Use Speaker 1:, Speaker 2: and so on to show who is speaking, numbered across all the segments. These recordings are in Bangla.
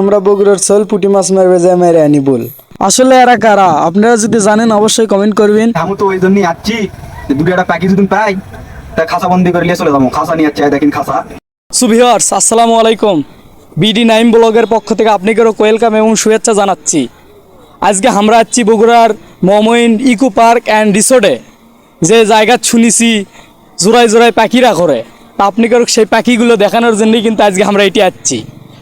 Speaker 1: আমরা বগুড়ার সোল পুটি মাছ মারবে যে মেরে আনি বল। আসলে এরা কারা? আপনারা যদি জানেন অবশ্যই কমেন্ট করবেন।
Speaker 2: আমি তো ওই জন্যই আসছি দুটো একটা প্যাকেজ যদি পাই তা খাসা বন্দি করে নিয়ে চলে যাব। খাসা নিয়ে যাচ্ছে দেখেন খাসা।
Speaker 3: সুভিয়ার্স আসসালামু আলাইকুম। বিডি নাইম ব্লগের পক্ষ থেকে আপনাকেও ওয়েলকাম এবং শুভেচ্ছা জানাচ্ছি। আজকে আমরা আছি বগুড়ার মমইন ইকো পার্ক অ্যান্ড রিসোর্টে। যে জায়গা শুনেছি জোড়ায় জোড়ায় পাখিরা করে তা আপনাকেও সেই পাখিগুলো দেখানোর জন্যই কিন্তু আজকে আমরা এটি আসছি।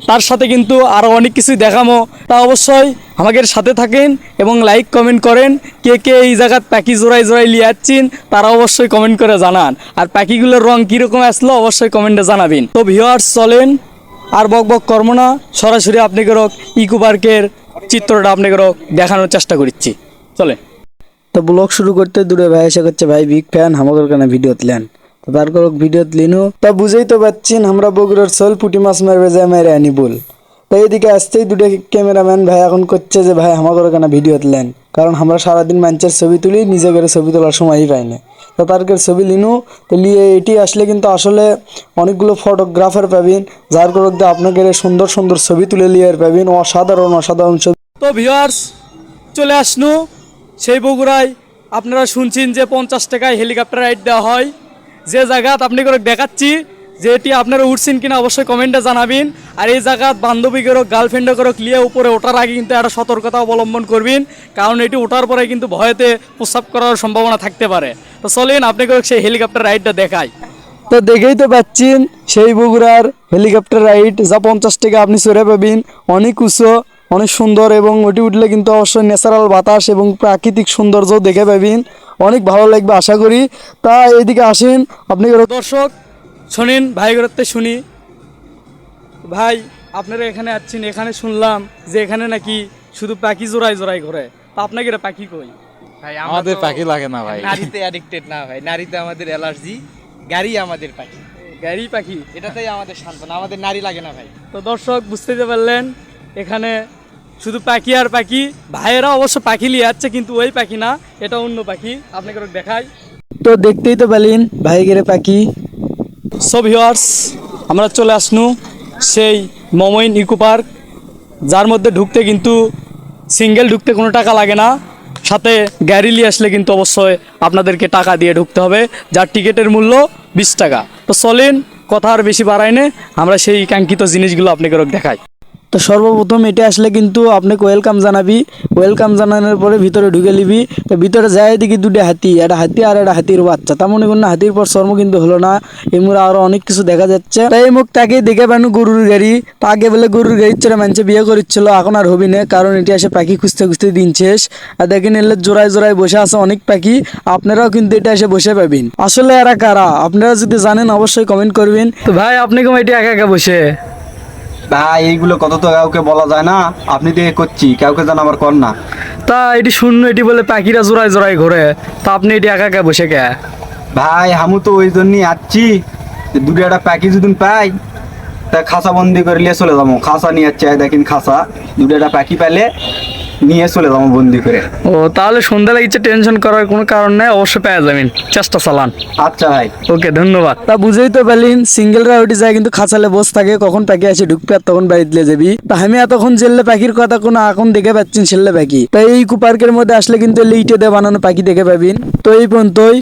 Speaker 3: তার সাথে কিন্তু আরও অনেক কিছু দেখামো। তা অবশ্যই আমাদের সাথে থাকেন এবং লাইক কমেন্ট করেন কে কে এই জায়গার পাখি জোড়ায় লিয়ে যাচ্ছেন, তারা অবশ্যই কমেন্ট করে জানান। আর পাখিগুলোর রং কীরকম আসলো অবশ্যই কমেন্টে জানাবেন। তো ভিউয়ার্স চলেন আর বক বক কর্ম না, সরাসরি আপনাদের ইকো পার্কের চিত্রটা আপনাদের দেখানোর চেষ্টা করছি চলে
Speaker 1: তো ব্লগ শুরু করতে দূরে ভাই এসে করছে ভাই বিগ ফ্যান আমাদের কানে ভিডিও তুলেন তো তার করক ভিডিও তুলিনু। তা বুঝেই তো পাচ্ছেন, আমরা বগুড়ার সোল পুটি মাছ মারবে যে মেরে আনি বল। তো এইদিকে আসতেই দুটো ক্যামেরাম্যান ভাই এখন করছে যে, ভাই আমাদের কানে ভিডিও তুলেন। কারণ আমরা সারাদিন মানুষের ছবি তুলি নিজে করে ছবি তোলার সময়ই পাই না। তো তারকে ছবি লিনু, তো লিয়ে এটি আসলে কিন্তু আসলে অনেকগুলো ফটোগ্রাফার পাবেন, যার দিয়ে আপনাকে সুন্দর সুন্দর ছবি তুলে লিয়ে পাবেন। অসাধারণ অসাধারণ ছবি।
Speaker 3: তো ভিউয়ার্স চলে আসনু। সেই বগুড়ায় আপনারা শুনছেন যে পঞ্চাশ টাকায় হেলিকপ্টার রাইড দেওয়া হয়। যে জায়গাত আপনি করে দেখাচ্ছি, যে এটি আপনারা উঠছেন কিনা অবশ্যই কমেন্টে জানাবেন। আর এই জায়গাত বান্ধবী করো গার্লফ্রেন্ডে করো ক্লিয়ার উপরে ওঠার আগে কিন্তু একটা সতর্কতা অবলম্বন করবেন। কারণ এটি ওঠার পরে কিন্তু ভয়েতে প্রস্রাব করার সম্ভাবনা থাকতে পারে। তো চলেন আপনি করে সেই হেলিকপ্টার রাইডটা দেখায়
Speaker 1: তো দেখেই তো পাচ্ছেন, সেই বগুড়ার হেলিকপ্টার রাইড যা পঞ্চাশ টাকা আপনি চড়ে পাবেন। অনেক উঁচু অনেক সুন্দর এবং ওটি উঠলে কিন্তু অবশ্যই ন্যাচারাল বাতাস এবং প্রাকৃতিক সৌন্দর্য দেখে পাবেন। অনেক ভালো লাগবে আশা করি। তা এইদিকে আসেন আপনি
Speaker 3: দর্শক শোনেন ভাই করতে শুনি। ভাই আপনারা এখানে আসছেন এখানে শুনলাম যে এখানে নাকি শুধু পাখি জোড়ায় জোড়ায় ঘরে। তা আপনাকে এটা পাখি কই?
Speaker 4: ভাই
Speaker 5: আমাদের পাখি লাগে না ভাই।
Speaker 4: নারীতে অ্যাডিক্টেড না ভাই নারীতে আমাদের অ্যালার্জি গাড়ি আমাদের পাখি।
Speaker 3: গাড়ি পাখি?
Speaker 4: এটাতেই আমাদের সান্ত্বনা আমাদের নারী লাগে না ভাই।
Speaker 3: তো দর্শক বুঝতে পারলেন এখানে শুধু পাখি আর পাখি। ভাইয়েরা অবশ্য পাখি নিয়ে যাচ্ছে কিন্তু ওই পাখি না এটা অন্য পাখি। আপনাকে দেখাই।
Speaker 1: তো দেখতেই তো পেলেন ভাই গেরে পাখি।
Speaker 3: সো ভিওয়ার্স আমরা চলে আসনু সেই মমইন ইকো পার্ক যার মধ্যে ঢুকতে কিন্তু সিঙ্গেল ঢুকতে কোনো টাকা লাগে না। সাথে গাড়ি নিয়ে আসলে কিন্তু অবশ্যই আপনাদেরকে টাকা দিয়ে ঢুকতে হবে যার টিকিটের মূল্য বিশ টাকা। তো চলেন কথা আর বেশি বাড়াই নে আমরা সেই কাঙ্ক্ষিত জিনিসগুলো আপনাকে দেখাই।
Speaker 1: তো সর্বপ্রথম এটা আসলে কিন্তু আপনাকে ওয়েলকাম জানাবি। ওয়েলকাম জানানোর পরে ভিতরে ঢুকে নিবি। তো ভিতরে যায় দেখি দুটো হাতি, একটা হাতি আর একটা হাতির বাচ্চা। তা মনে করুন হাতির পর শর্ম কিন্তু হলো না। এমুর আরও অনেক কিছু দেখা যাচ্ছে। তাই এই মুখ তাকে দেখে পানু গরুর গাড়ি। তা আগে বলে গরুর গাড়ির চড়ে মানুষে বিয়ে করেছিল, এখন আর হবি না, কারণ এটি আসে পাখি খুঁজতে খুঁজতে দিন শেষ। আর দেখেন এলে জোড়ায় জোড়ায় বসে আছে অনেক পাখি, আপনারাও কিন্তু এটা এসে বসে পাবেন। আসলে এরা কারা? আপনারা যদি জানেন অবশ্যই কমেন্ট করবেন।
Speaker 3: তো ভাই, আপনি কেমন এটি একা একা বসে?
Speaker 2: ভাই এইগুলো কত তো কাউকে বলা যায় না। আপনি দিয়ে করছি কাউকে জান আমার কর না।
Speaker 3: তা এটি শূন্য এটি বলে পাখিরা জোড়ায় জোড়ায় ঘোরে। তা আপনি এটি একা একা বসে কে?
Speaker 2: ভাই আমি তো ওই জন্যই আসছি। দুটো একটা প্যাকেজ যদি পাই তা খাসা বন্দি করে নিয়ে চলে যাব। খাসা নিয়ে যাচ্ছে দেখেন খাসা। দুটো একটা প্যাকি পেলে নিয়ে চলে যাব বন্দি করে।
Speaker 3: ও তাহলে সন্ধ্যা ইচ্ছে টেনশন করার কোনো কারণ নেই অবশ্যই পেয়ে যাবেন। চেষ্টা চালান।
Speaker 2: আচ্ছা ভাই।
Speaker 3: ওকে ধন্যবাদ।
Speaker 1: তা বুঝেই তো পেলেন সিঙ্গেলরা রাউটি যায় কিন্তু খাঁচালে বস থাকে কখন পাখি আসে ঢুকবে আর তখন বাড়ি দিলে যাবি। তা আমি এতক্ষণ জেললে পাখির কথা কোনো এখন দেখে পাচ্ছেন ছেলে পাখি। তাই এই কুপার্কের মধ্যে আসলে কিন্তু লিটে দিয়ে বানানো পাখি দেখে পাবেন। তো এই পর্যন্তই।